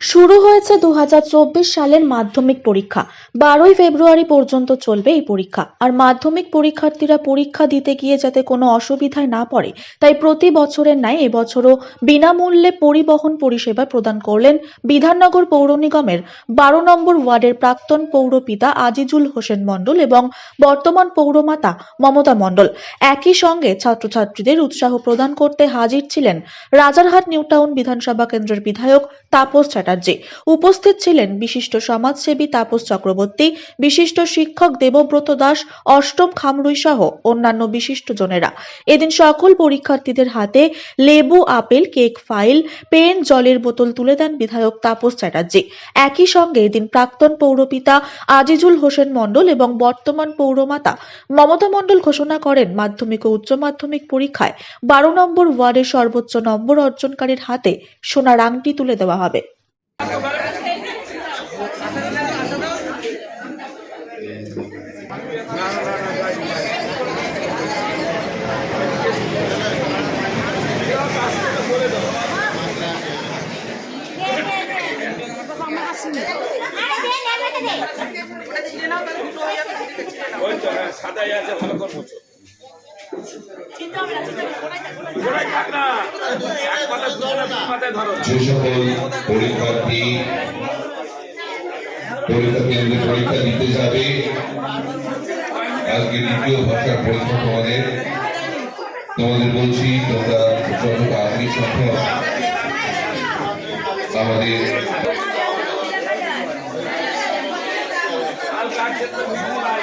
শুরু হয়েছে দু হাজার চব্বিশ সালের মাধ্যমিক পরীক্ষা। বারোই ফেব্রুয়ারি পর্যন্ত চলবে এই পরীক্ষা। আর মাধ্যমিক পরীক্ষার্থীরা পরীক্ষা দিতে গিয়ে যাতে কোনো অসুবিধায় না পড়ে, তাই প্রতি বছরের ন্যায় এবছরও বিনামূল্যে পরিবহন পরিষেবা প্রদান করলেন বিধাননগর পৌর নিগমের বারো নম্বর ওয়ার্ডের প্রাক্তন পৌরপিতা আজিজুল হোসেন মণ্ডল এবং বর্তমান পৌরমাতা মমতা মণ্ডল। একই সঙ্গে ছাত্রছাত্রীদের উৎসাহ প্রদান করতে হাজির ছিলেন রাজারহাট নিউটাউন বিধানসভা কেন্দ্রের বিধায়ক তাপস চ্যাটার্জি। উপস্থিত ছিলেন বিশিষ্ট সমাজসেবী তাপস চক্রবর্তী, বিশিষ্ট শিক্ষক দেবব্রত দাস, অষ্টম খামরুই সহ অন্যান্য বিশিষ্টজনেরা এদিন সকল পরীক্ষার্থীদের হাতে লেবু, আপেল, কেক ফাইল, পেন, জলের বোতল তুলে দেন বিধায়ক তাপস চ্যাটার্জি। একই সঙ্গে এদিন প্রাক্তন পৌরপিতা আজিজুল হোসেন মণ্ডল এবং বর্তমান পৌরমাতা মমতা মণ্ডল ঘোষণা করেন মাধ্যমিক ও উচ্চ মাধ্যমিক পরীক্ষায় বারো নম্বর ওয়ার্ডের সর্বোচ্চ নম্বর অর্জনকারীর হাতে সোনার আংটি তুলে দেওয়া হবে। সাদাই আছে ভালো করব। যে সকল পরীক্ষার্থী পরীক্ষা দিতে যাবে, আজকে দ্বিতীয় ভাষার পরীক্ষা তোমাদের। তোমাদের বলছি, তোমরা যত তাড়াতাড়ি সম্ভব আমাদের আর কার ক্ষেত্রে ভীষণ আর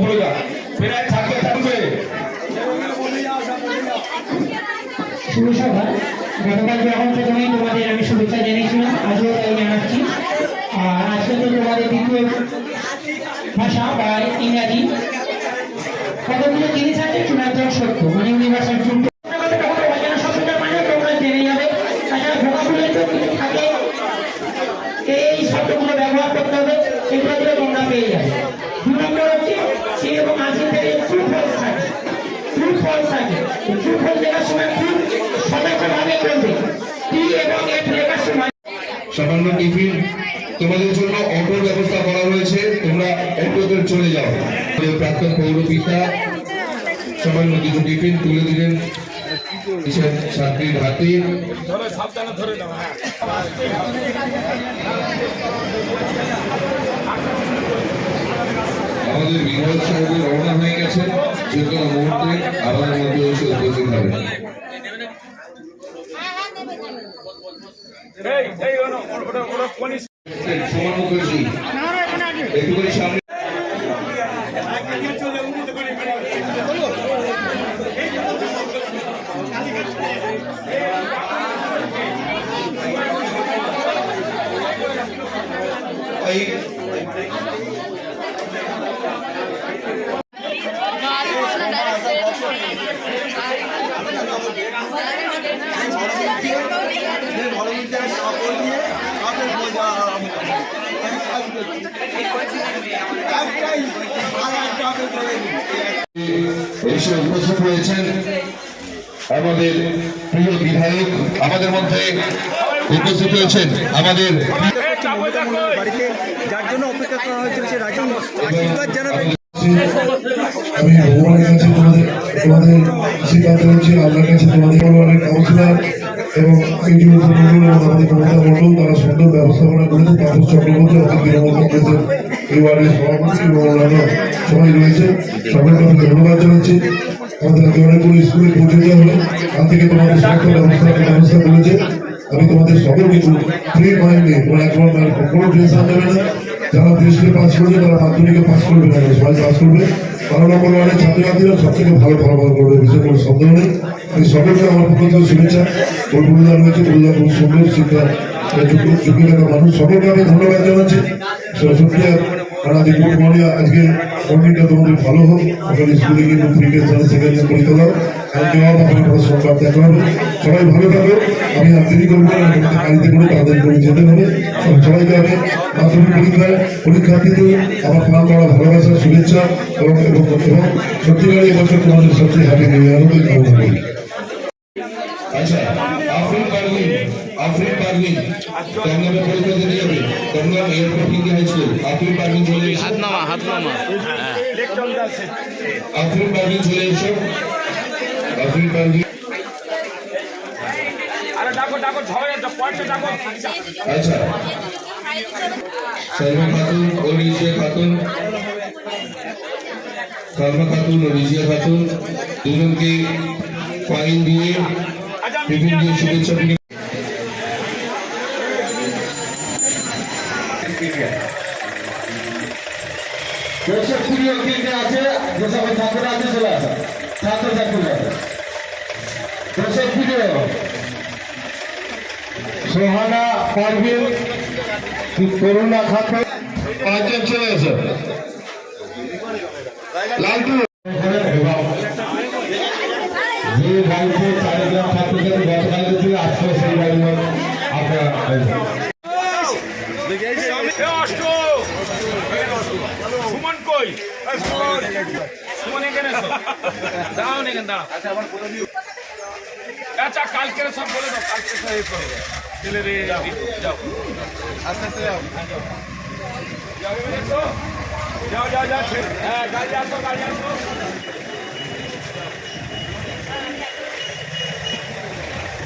হবে না। প্রায় থাকবে থাকবে শুভসভা গতকাল প্রথমেই তোমাদের আমি শুভেচ্ছা জানিয়েছিলাম, আজও তাই জানাচ্ছি। আর আজকে তো তোমাদের দ্বিতীয় ভাষা বা ইংরাজি। কতগুলো জিনিস আছে? চূড়ান্ত সত্য। মানে ইউনিভার্সাল ট্রুথ তোমরা জেনে যাবে তাছাড়া ভোকাবুলারি তো কিছু থাকে এই শব্দগুলো ব্যবহার করতে হবে সেগুলো দিলে তোমরা পেয়ে যাবে দু নম্বর হচ্ছে সে এবং আশি থেকে ট্রু ফলস থাকে ট্রু ফলস থাকে ট্রু ফলস লেখার সময় খুব সতর্কভাবে বলবে টি এবং এফ লেখার সময় সামান্য টিফিন তোমাদের জন্য অটোর ব্যবস্থা করা হয়েছে। তোমরা অটোতে চলে যাও। প্রাক্তন পৌরপিতা সামান্য কিছু টিফিন তুলে দিলেন। ছাত্রীর হাতে? আমাদের বিধায়ক সাহেব রওনা হয়ে গেছে যে কোনো মুহূর্তে আমাদের মধ্যে উপস্থিত হবে ওটা কোন সমান মুখার্জি একটুখানি সামনে এই এসে আমাদের প্রিয় বিধায়ক, আমাদের মধ্যে উপস্থিত হয়েছেন আমাদের বাড়িতে যার জন্য আশীর্বাদ আমি সিদ্ধান্ত হচ্ছে আল্লাহর কাছে তোমাদের পরিবারের কাউন্সিলর। এবং এবং আমাদের মমতা তারা সুন্দর ব্যবস্থাপনা করেছে তাপস চক্রবর্তী এই সভাপতি এবং সবাই রয়েছে আমি ধন্যবাদ জানাচ্ছি। আমাদের অনেকগুলো স্কুলে পৌঁছে দেওয়া তার থেকে তোমাদের সমস্ত ব্যবস্থা ব্যবস্থা করেছে। আমি তোমাদের সকল কিছু ফ্রি মাইন্ডে তোমরা একবার কোনো টেনশন নেবে না। যারা দেশকে পাস করবে তারা মাধ্যমিকে পাস করবে না সবাই পাস করবে। বারো নম্বর ওয়ার্ডের ছাত্রছাত্রীরা সব থেকে ভালো ফলাফল করবে, বিশেষ কোনো সন্দেহ নেই। আমি সকলকে আমার পক্ষ থেকে শুভেচ্ছা। গুরুদার রয়েছে গুরুদার খুব সুন্দর শিক্ষা মানুষ। সকলকে আমি ধন্যবাদ জানাচ্ছি। সত্যি আমরা দেখব তোমাদের আজকে মর্নিংটা তোমাদের ভালো হোক। সকালে স্কুলে গিয়ে প্রিপারেশন সেকেন্ড পরীক্ষা দাও আর আপনার কোনো সংবাদ দেখা হবে। সবাই ভালো থাকো। আমি আর দেরি করব গাড়িতে করে তাদের করে যেতে হবে। সবাইকে আমি মাধ্যমিক পরীক্ষায় পরীক্ষার্থীদের আমার প্রাণ করা ভালোবাসা, শুভেচ্ছা, এবং এবং সত্যিকারই এবছর তোমাদের সবচেয়ে হ্যাপি নিউ ইয়ার কামনা আচ্ছা আফরিন আফরিন পারভিন দমদমে পরীক্ষা দিতে যাবে Dum Dum airport Hindi high school. Afrin Parvin চলে এসো হাত নামা হাত নামা আফরিন পারভিন চলে এসো আফরিন পারভিন আরে ডাকো ডাকো ঝগড়া পয়েন্টে ডাকো। আচ্ছা। সালমা খাতুন ও রিজিয়া খাতুন। সালমা খাতুন ও রিজিয়া খাতুন। দুজনকে ফাইন দিয়ে আচ্ছা দিয়ে শুভেচ্ছা বিনিময় দর্শক প্রিয় কিনে আছে যে সকল ছাত্র আছে। চলে আসা ছাত্র ছাত্রী আছে দর্শক প্রিয় সোহানা পারভিন করুণা খাতুন? পাঁচজন চলে এসো যে বাড়িতে চারিগ্রাম ছাত্রছাত্রী গতকালকে ছিল আজকে সেই বাড়ির আপনারা এ অষ্ট সুমন কই এ সুমন সুমন এখানে এসো দাঁড়াও এখানে দাঁড়াও আচ্ছা কালকে সব বলে দাও কালকে সব এ করে। ছেলে রে যাও আস্তে আস্তে যাও। যাও যাও যাও হ্যাঁ গাড়ি আসো গাড়ি আসো।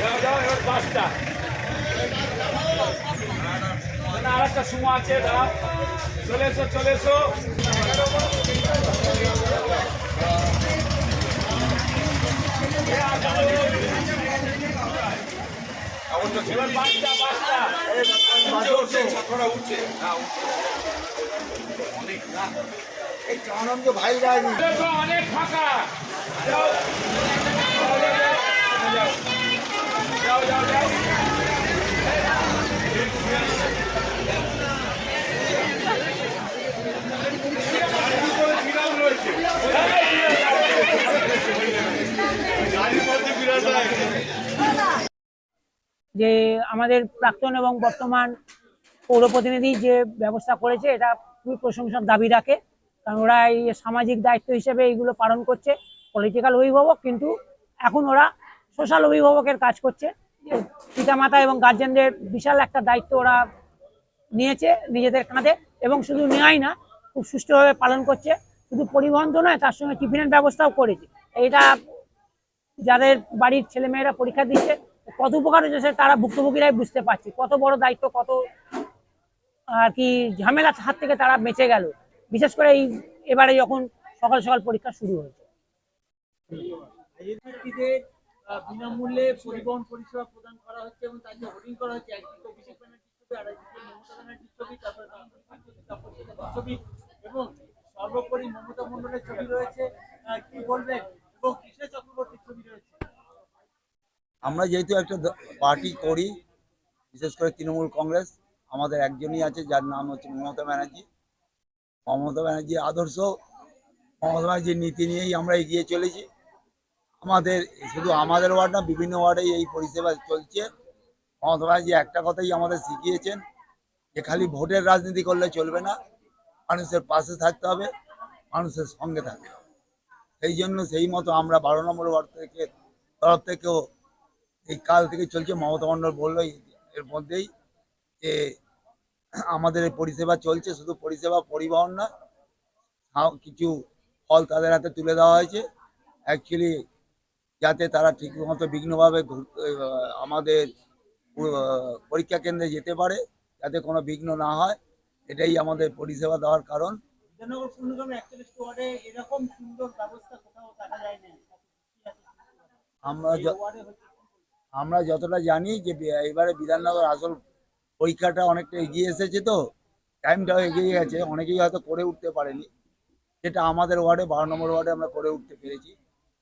যাও যাও এবার পাঁচটা আর একটা সুমো আছে চলে এসো চলে এসো। এবার পাঁচটা পাঁচটা উঠছে, উঠছে। উঠছে। হ্যাঁ, উঠছে। দেখো, অনেক ফাঁকা যাও যাও, যাও, যাও যাও যাও যে আমাদের প্রাক্তন এবং বর্তমান পৌর প্রতিনিধি যে ব্যবস্থা করেছে, এটা খুবই প্রশংসার দাবি রাখে। কারণ ওরা এই সামাজিক দায়িত্ব হিসেবে এইগুলো পালন করছে। পলিটিক্যাল অভিভাবক, কিন্তু এখন ওরা সোশ্যাল অভিভাবকের কাজ করছে। পিতামাতা এবং গার্জেনদের বিশাল একটা দায়িত্ব ওরা নিয়েছে নিজেদের কাঁধে এবং শুধু নেওয়াই না, খুব সুষ্ঠুভাবে পালন করছে। শুধু পরিবহন তো নয়, তার সঙ্গে টিফিনের ব্যবস্থাও করেছে। এটা যাদের বাড়ির ছেলেমেয়েরা পরীক্ষা দিচ্ছে কত উপকার হয়েছে তারা ভুক্তভোগীরাই বুঝতে পারছে। কত বড় দায়িত্ব, কত, আর কি ঝামেলার হাত থেকে তারা বেঁচে গেল। বিশেষ করে এই এবারে যখন সকাল সকাল পরীক্ষা শুরু হয়েছে। বিনামূল্যে পরিবহন পরিষেবা প্রদান করা হচ্ছে এবং এবং সর্বোপরি মমতা মন্ডলের ছবি রয়েছে কি বলবেন? এবং কৃষ্ণ চক্রবর্তীর ছবি রয়েছে। আমরা যেহেতু একটা পার্টি করি, বিশেষ করে তৃণমূল কংগ্রেস, আমাদের একজনই আছে, যার নাম হচ্ছে মমতা ব্যানার্জি। মমতা ব্যানার্জির আদর্শ, মমতা ব্যানার্জির নীতি নিয়েই আমরা এগিয়ে চলেছি। আমাদের, শুধু আমাদের ওয়ার্ড না, বিভিন্ন ওয়ার্ডেই এই পরিষেবা চলছে। মমতা ব্যানার্জি একটা কথাই আমাদের শিখিয়েছেন, যে খালি ভোটের রাজনীতি করলে চলবে না, মানুষের পাশে থাকতে হবে, মানুষের সঙ্গে থাকতে হবে। সেই জন্য সেই মতো আমরা বারো নম্বর ওয়ার্ড থেকে, তরফ থেকেও এই কাল থেকে চলছে। মমতা মণ্ডল বলল এর মধ্যেই যে আমাদের এই পরিষেবা চলছে শুধু পরিষেবা পরিবহন না কিছু ফল তাদের হাতে তুলে দেওয়া হয়েছে। অ্যাকচুয়ালি যাতে তারা ঠিক মতো বিঘ্নভাবে আমাদের পরীক্ষা কেন্দ্রে যেতে পারে যাতে কোনো বিঘ্ন না হয় এটাই আমাদের পরিষেবা দেওয়ার কারণ। আমরা আমরা যতটা জানি যে এবারে বিধাননগর আসল পরীক্ষাটা অনেকটা এগিয়ে এসেছে তো টাইমটাও এগিয়ে গেছে, অনেকেই হয়তো করে উঠতে পারেনি। যেটা আমাদের ওয়ার্ডে, বারো নম্বর ওয়ার্ডে আমরা করে উঠতে পেরেছি।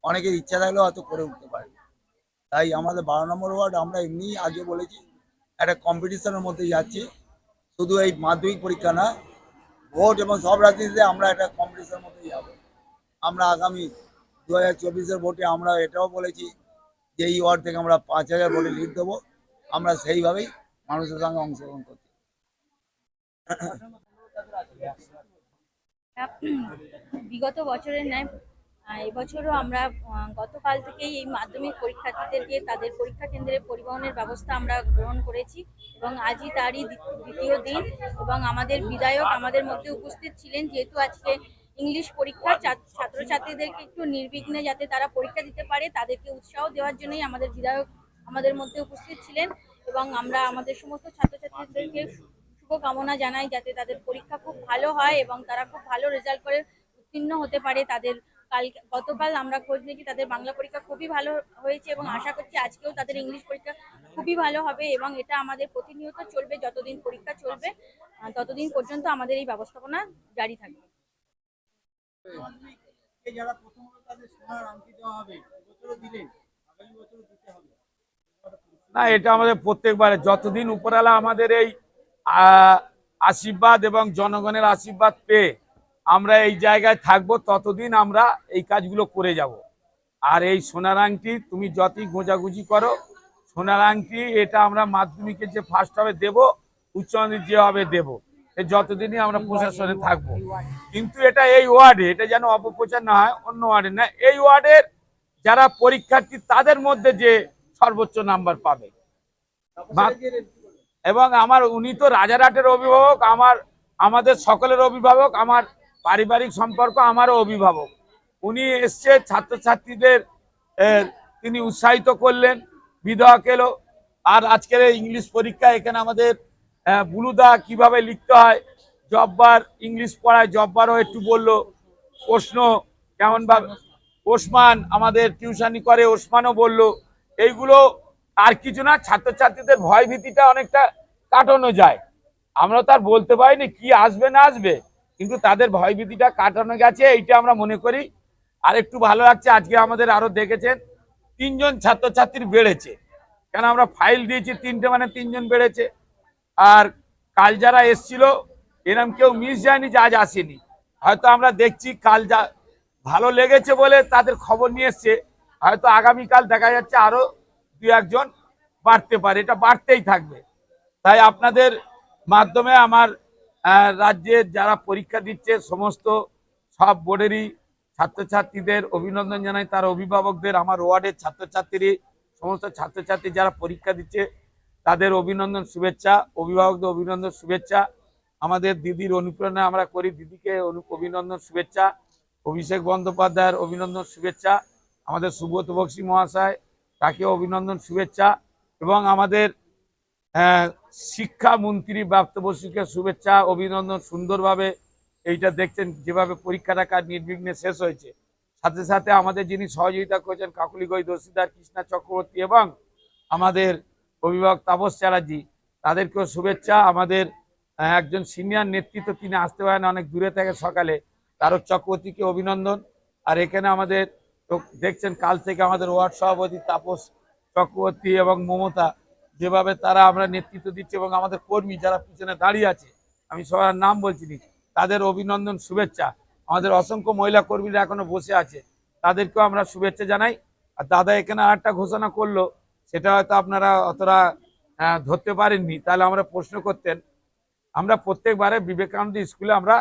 অনেকের ইচ্ছা থাকলেও হয়তো করে উঠতে পারেনি। তাই আমাদের বারো নম্বর ওয়ার্ড আমরা এমনি আগে বলেছি, একটা কম্পিটিশনের মধ্যে যাচ্ছি। শুধু এই মাধ্যমিক পরীক্ষা না, ভোট এবং সব রাজনীতিতে আমরা একটা কম্পিটিশনের মধ্যে যাব। আমরা আগামী দু হাজার চব্বিশের ভোটে আমরা এটাও বলেছি যে এই ওয়ার্ড থেকে আমরা পাঁচ হাজার ভোটে লিড দেবো, আমরা সেইভাবেই মানুষের সঙ্গে অংশগ্রহণ করছি। বিগত বছরের ন্যায় এবছরও আমরা গতকাল থেকেই এই মাধ্যমিক পরীক্ষার্থীদেরকে তাদের পরীক্ষা কেন্দ্রে পরিবহনের ব্যবস্থা আমরা গ্রহণ করেছি এবং আজই তারই দ্বিতীয় দিন এবং আমাদের বিধায়ক আমাদের মধ্যে উপস্থিত ছিলেন, যেহেতু আজকে ইংলিশ পরীক্ষা ছাত্রছাত্রীদেরকে একটু নির্বিঘ্নে যাতে তারা পরীক্ষা দিতে পারে, তাদেরকে উৎসাহ দেওয়ার জন্যই আমাদের বিধায়ক আমাদের মধ্যে উপস্থিত ছিলেন এবং আমরা আমাদের সমস্ত ছাত্রছাত্রীদেরকে শুভকামনা জানাই যাতে তাদের পরীক্ষা খুব ভালো হয় এবং তারা খুব ভালো রেজাল্ট করে উত্তীর্ণ হতে পারে তাদের কাল, গতকাল আমরা খোঁজ নিয়েছি তাদের বাংলা পরীক্ষা খুবই ভালো হয়েছে এবং আশা করছি আজকেও তাদের ইংলিশ পরীক্ষা খুবই ভালো হবে এবং এটা আমাদের প্রতিনিয়ত চলবে যতদিন পরীক্ষা চলবে ততদিন পর্যন্ত আমাদের এই ব্যবস্থাপনা জারি থাকবে। যারা প্রথম হলো তাদের সোনার আংটি দেওয়া হবে। এবছরও দিলেন আগামী বছরও দিতে হবে। না এটা আমাদের প্রত্যেকবারে। যতদিন উপরালা আমাদের এই আশীর্বাদ এবং জনগণের আশীর্বাদ পেয়ে আমরা এই জায়গায় থাকব ততদিন আমরা এই কাজগুলো করে যাব। আর এই সোনার আংটি তুমি যতই গোঁজাগুজি করো সোনার আংটি এটা আমরা মাধ্যমিকে যে ফার্স্ট হবে দেব উচ্চ মাধ্যমিক যে হবে দেব। যতদিনই আমরা প্রশাসনে থাকব। কিন্তু এটা এই ওয়ার্ডে, এটা যেন অপপ্রচার না হয়, অন্য ওয়ার্ডে না, এই ওয়ার্ডের যারা পরীক্ষার্থী, তাদের মধ্যে যে সর্বোচ্চ নাম্বার পাবে। এবং আমার, উনি তো রাজারহাটের অভিভাবক, আমার, আমাদের সকলের অভিভাবক, আমার পারিবারিক সম্পর্ক আমারও অভিভাবক। উনি এসছে, ছাত্রছাত্রীদের তিনি উৎসাহিত করলেন, বিধায়ক এলো, আর আজকের ইংলিশ পরীক্ষা এখানে আমাদের বুলুদা কীভাবে লিখতে হয়? জব্বার, ইংলিশ পড়ায় জব্বারও একটু বলল। প্রশ্ন কেমন ভাবে? ওসমান আমাদের টিউশনি করে, ওসমানও বলল, এইগুলো আর কিছু না, ছাত্রছাত্রীদের ভয় ভীতিটা অনেকটা কাটানো যায়। আমরা তার বলতে পারিনি কি আসবে না আসবে, কিন্তু তাদের ভয় ভীতিটা কাটানো গেছে, এইটা আমরা মনে করি। আর একটু ভালো লাগছে, আজকে আমাদের আরও দেখেছেন, তিনজন ছাত্রছাত্রীর বেড়েছে। কেন আমরা ফাইল দিয়েছি, তিনটে মানে তিনজন বেড়েছে। আর কাল যারা এসছিল, এরম কেউ মিস যায়নি যে আজ আসেনি। হয়তো আমরা দেখছি কাল যা ভালো লেগেছে বলে তাদের খবর নিয়ে এসছে। হয়তো আগামীকাল দেখা যাচ্ছে আরও দু একজন বাড়তে পারে, এটা বাড়তেই থাকবে। তাই আপনাদের মাধ্যমে আমার রাজ্যের যারা পরীক্ষা দিচ্ছে, সমস্ত সব বোর্ডেরই ছাত্রছাত্রীদের অভিনন্দন জানাই। তার অভিভাবকদের, আমার ওয়ার্ডের ছাত্রছাত্রী সমস্ত ছাত্রছাত্রী যারা পরীক্ষা দিচ্ছে তাদের অভিনন্দন শুভেচ্ছা অভিভাবকদের অভিনন্দন শুভেচ্ছা। আমাদের দিদির অনুপ্রেরণা আমরা করি। দিদিকে অভিনন্দন শুভেচ্ছা। অভিষেক বন্দ্যোপাধ্যায়ের অভিনন্দন শুভেচ্ছা। আমাদের সুব্রত বক্সী মহাশয় তাকে অভিনন্দন শুভেচ্ছা। এবং আমাদের আহ, শিক্ষামন্ত্রী প্রাপ্ত বসুকে শুভেচ্ছা অভিনন্দন। সুন্দরভাবে এইটা দেখছেন যেভাবে পরীক্ষাটা কাজ নির্বিঘ্নে শেষ হয়েছে। সাথে সাথে আমাদের যিনি সহযোগিতা করেছেন কাকুলি গই দস্তিদার কৃষ্ণা চক্রবর্তী এবং আমাদের অভিভাবক তাপস চ্যাটার্জি, তাদেরকেও শুভেচ্ছা। আমাদের একজন সিনিয়র নেতৃত্ব, তিনি আসতে পারেন অনেক দূরে থেকে সকালে। তারক চক্রবর্তীকে অভিনন্দন। আর এখানে আমাদের দেখছেন, কাল থেকে আমাদের ওয়ার্ড সভাপতি তাপস চক্রবর্তী এবং মমতা, যেভাবে তারা আমরা নেতৃত্ব দিচ্ছি এবং আমাদের কর্মী যারা পিছনে দাঁড়িয়ে আছে, আমি সবার নাম বলছি তাদের অভিনন্দন, শুভেচ্ছা। আমাদের অসংখ্য মহিলা কর্মীরা এখনও বসে আছে, তাদেরকেও আমরা শুভেচ্ছা জানাই। আর দাদা এখানে আর একটা ঘোষণা করল সেটা হয়তো আপনারা অতটা ধরতে পারেননি। তাহলে আমরা প্রশ্ন করতেন, আমরা প্রত্যেকবারে বিবেকানন্দ স্কুলে আমরা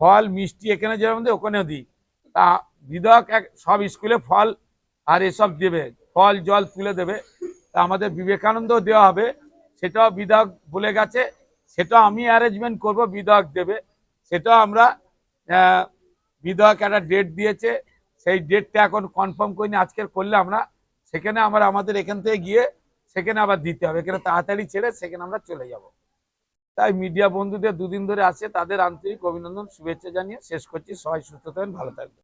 ফল, মিষ্টি এখানে যেরকম দিই, ওখানেও দিই। তা বিধায়ক এক, সব স্কুলে ফল আর এসব দেবে, ফল, জল তুলে দেবে। তা আমাদের বিবেকানন্দ দেওয়া হবে, সেটাও বিধায়ক বলে গেছে সেটা আমি অ্যারেঞ্জমেন্ট করব, বিধায়ক দেবে। সেটাও আমরা বিধায়ক একটা ডেট দিয়েছে, সেই ডেটটা এখন কনফার্ম করিনি, আজকের করলে আমরা সেখানে আমরা, আমাদের এখান থেকে গিয়ে সেখানে আবার দিতে হবে। এখানে তাড়াতাড়ি ছেড়ে সেখানে আমরা চলে যাব। তাই মিডিয়া বন্ধুদের দুদিন ধরে আসে, তাদের আন্তরিক অভিনন্দন, শুভেচ্ছা জানিয়ে শেষ করছি। সবাই সুস্থ থাকেন ভালো থাকবেন।